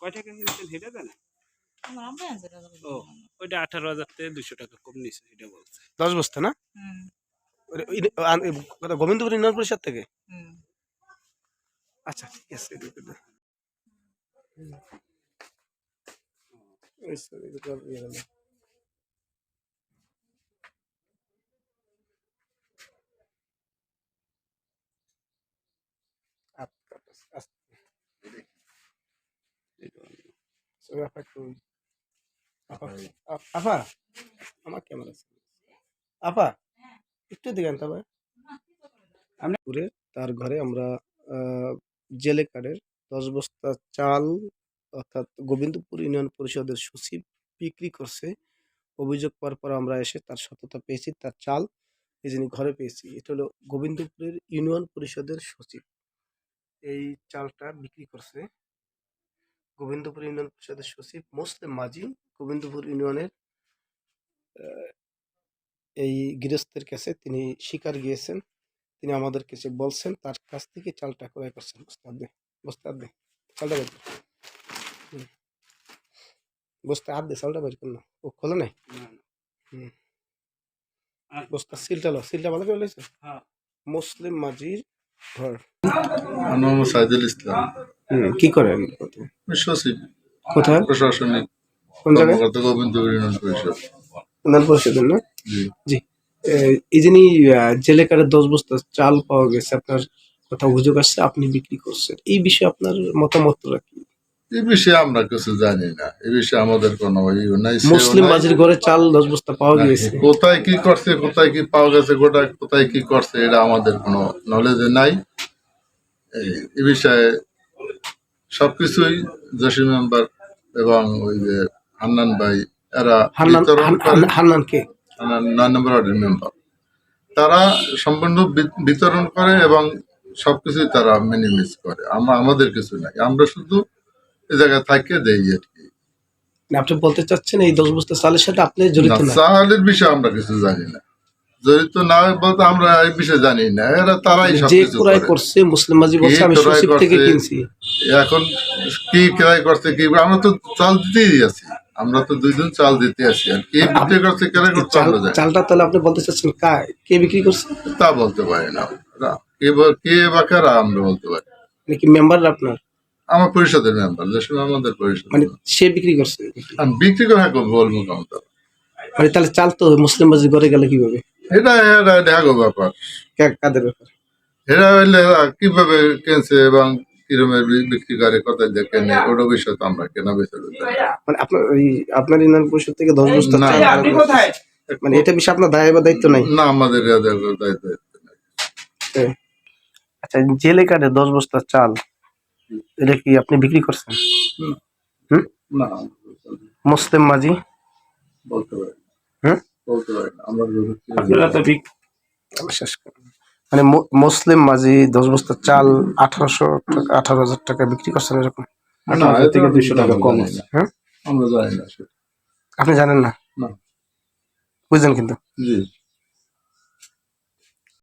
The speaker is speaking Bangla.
কয় টাকা কিনছেন সেটা জানেন? ও ওইটা আঠারো হাজার থেকে দুশো টাকা কম নিছে এটা বলছে। দশ বস্তা না? গোবিন্দপুর ইউনিয়ন পরিষদ থেকে? আচ্ছা ঠিক আছে। আচ্ছা, আচ্ছা, আচ্ছা। ওই আপা, আপ- আপা আমার ক্যামেরা। আপা একটু দিকে আনতে হবে ঘুরে তার ঘরে আমরা জেলে কার্ডের দশ বস্তা চাল অর্থাৎ গোবিন্দপুর ইউনিয়ন পরিষদের সচিব বিক্রি করছে অভিযোগ পাওয়ার পর আমরা এসে তার সততা পেয়েছি তার চাল এই যিনি ঘরে পেয়েছি এটা হলো গোবিন্দপুরের ইউনিয়ন পরিষদের সচিব এই চালটা বিক্রি করছে গোবিন্দপুর ইউনিয়ন পরিষদের সচিব মুসলিম মাঝি গোবিন্দপুর ইউনিয়নের এই গৃহস্থের কাছে তিনি শিকার গিয়েছেন। তিনি আমাদের কাছে বলছেন তার কাছ থেকে চালটা ক্রয় করছেন। বস্তা দে দে চালটা বের। বস্তা হাত দে চালটা বের কর না। ও খোলে নাই? না, না। হুম। বস্তা সিলটা লো সিলটা ভালো করে হ্যাঁ। মুসলিম মাঝির ঘর। সাইদুল ইসলাম। কি করেন সচিব। কোথায়? প্রশাসনিক কোন জায়গায়? কর্মকর্তা গোবিন্দ ইউনিয়ন পরিষদ। পরিষদের না? জি। এই যিনি জেলে দশ বস্তা চাল পাওয়া গেছে আপনার কথা অভিযোগ আসছে আপনি বিক্রি করছেন। এই বিষয়ে আপনার মতামতটা কি? এই বিষয়ে আমরা কিছু জানি না। এই বিষয়ে আমাদের কোনো ইয়ে নাই মুসলিম। মাঝির ঘরে চাল দশ বস্তা পাওয়া গেছে। কোথায় কি করছে কোথায় কি পাওয়া গেছে গোটা কোথায় কি করছে এটা আমাদের কোনো নলেজ নাই। এই- এই সবকিছুই জসি মেম্বার এবং ওই যে হান্নান ভাই এরা হান্নান কে? হান্নান নয় নম্বর ওয়ার্ডের মেম্বার তারা সম্পূর্ণ বিতরণ করে এবং সবকিছুই তারা মিনিমিস করে। আমরা আমাদের কিছু নাই। আমরা শুধু এই জায়গায় থাকে দেই আর কি। আপনি বলতে চাচ্ছেন এই দশ বস্তা চালের সাথে আপনি জড়িত না চালের বিষয়ে আমরা কিছু জানি না। জড়িত না হয় বলতে আমরা এই বিষয়ে জানি না। এরা তারাই যে ক্রয় করছে মুসলিম মাঝি বলছে আমি সচিব থেকে কিনছি। এখন কি ক্রয় করছে কি আমরা তো চাল দিতেই আছি। আমরা তো দুই দিন চাল দিতে আছি। আর কি বিক্রি করছে ক্রয় করছে আমরা জানি। চালটা তাহলে আপনি বলতে চাচ্ছেন কা- বিক্রি করছে? তা বলতে পারি না। কে বা- কে বা কারা আমরা বলতে পারি নাকি মেম্বার আপনার? আমার পরিষদের মেম্বার সময় আমাদের পরিষদ। মানে সে বিক্রি করছে আমি বিক্রি করে হাঁকবো বলব কেমন তো মানে তাহলে চাল তো মুসলিম মাঝি ঘরে গেলে কীভাবে? এটা এটা দেখো ব্যাপার। কা- কাদের ব্যাপার? এরা হইলে কীভাবে কেনছে এবং কিরমের বিক্রি করে কোথায় দিয়ে কেনে ওটা বিষয় তো আমরা কেনা বেচা। মানে আপনার ওই আপনার ইউনিয়ন পরিষদ থেকে দশ বস্তা না। চাল আপনি কোথায়? মানে এটা বিষয়ে আপনার দায় বা দায়িত্ব নাই? না আমাদের দায়িত্ব আচ্ছা জেলে কাটে দশ বস্তা চাল এটা কি আপনি বিক্রি করছেন? না। মুসলিম মাঝি? বলতে পারি না। হুম? বলতে আমরা শেষ মানে মু- মুসলিম মাঝি দশ বস্তা চাল আঠারোশো টাকা আঠারো হাজার টাকা বিক্রি করছেন এরকম? থেকে টাকা কম। হ্যাঁ? আমরা জানি না আপনি জানেন না? না। বুঝলেন কিন্তু? জি।